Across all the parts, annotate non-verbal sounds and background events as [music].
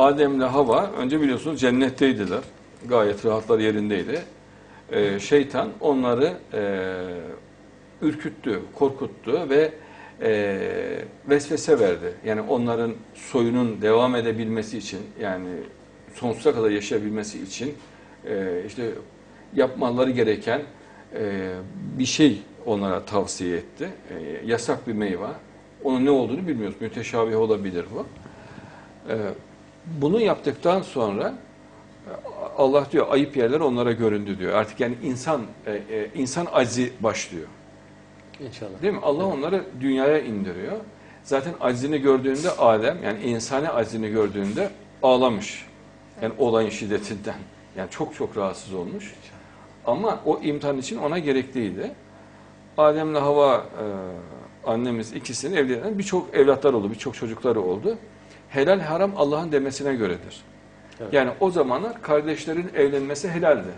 Adem'le Hava önce biliyorsunuz cennetteydiler. Gayet rahatlar yerindeydi. Ee, şeytan onları e, ürküttü, korkuttu ve e, vesvese verdi. Yani onların soyunun devam edebilmesi için yani sonsuza kadar yaşayabilmesi için e, işte yapmaları gereken e, bir şey onlara tavsiye etti. E, yasak bir meyve. Onun ne olduğunu bilmiyoruz. Müteşabih olabilir bu. E, bunu yaptıktan sonra e, Allah diyor ayıp yerler onlara göründü diyor. Artık yani insan e, e, insan aczi başlıyor. İnşallah. Değil mi? Allah onları dünyaya indiriyor. Zaten aczini gördüğünde Adem yani insani aczini gördüğünde ağlamış. Yani olayın şiddetinden. Yani çok çok rahatsız olmuş. Ama o imtihan için ona gerekliydi. Adem'le Hava e, annemiz ikisinin evlenen birçok evlatlar oldu, birçok çocukları oldu. Helal haram Allah'ın demesine göredir. Evet. Yani o zamanlar kardeşlerin evlenmesi helaldi.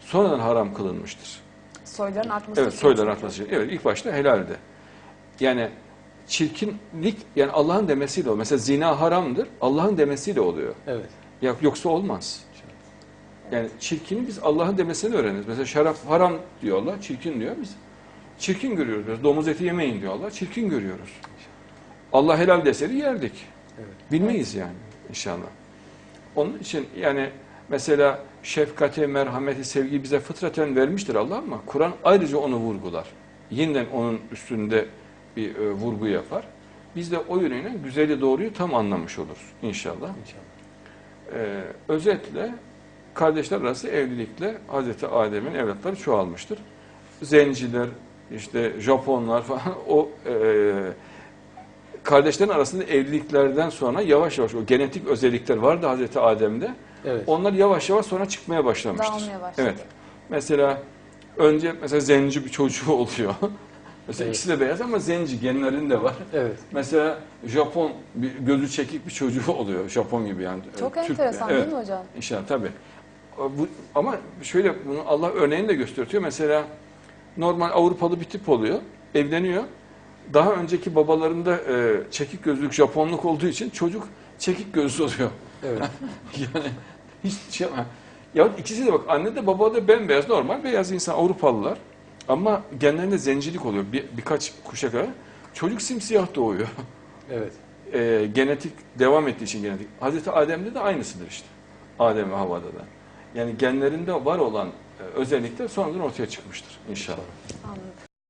Sonradan haram kılınmıştır. Soyların artması Evet, soyların artması için. Evet, ilk başta helaldi. Yani çirkinlik, yani Allah'ın demesiyle oluyor. Mesela zina haramdır, Allah'ın demesiyle oluyor. Evet. Ya, yoksa olmaz. Yani çirkini biz Allah'ın demesini öğreniriz. Mesela şarap haram diyorlar, çirkin diyor. Biz çirkin görüyoruz. Biz domuz eti yemeyin diyorlar, çirkin görüyoruz. Allah helal deseydi yerdik. Evet. Bilmeyiz yani inşallah. Onun için yani mesela şefkati, merhameti, sevgiyi bize fıtraten vermiştir Allah ama Kur'an ayrıca onu vurgular. Yeniden onun üstünde bir e, vurgu yapar. Biz de o yönüyle güzeli doğruyu tam anlamış oluruz inşallah. İnşallah. Ee, özetle kardeşler arası evlilikle Hazreti Adem'in evlatları çoğalmıştır. Zenciler, işte Japonlar falan [laughs] o e, kardeşlerin arasında evliliklerden sonra yavaş yavaş o genetik özellikler vardı Hazreti Adem'de. Evet. Onlar yavaş yavaş sonra çıkmaya başlamıştır. Dağılmaya başladı. Evet. Mesela önce mesela zenci bir çocuğu [laughs] oluyor. mesela Evet. ikisi de beyaz ama zenci genlerinde var. Evet. Mesela Japon bir gözü çekik bir çocuğu [laughs] oluyor. Japon gibi yani. Çok Türk- enteresan evet. değil mi hocam? İnşallah tabii. Bu, ama şöyle bunu Allah örneğini de gösteriyor. Mesela normal Avrupalı bir tip oluyor. Evleniyor. Daha önceki babalarında e, çekik gözlük Japonluk olduğu için çocuk çekik gözlü oluyor. Evet. [laughs] yani hiç şey ya ikisi de bak anne de baba da bembeyaz normal beyaz insan Avrupalılar. Ama genlerinde zencilik oluyor bir, birkaç kuşak ara. Çocuk simsiyah doğuyor. Evet. e, genetik devam ettiği için genetik. Hazreti Adem'de de aynısıdır işte. Adem ve Havva'da da. Yani genlerinde var olan e, özellikler sonradan ortaya çıkmıştır inşallah. Anladım.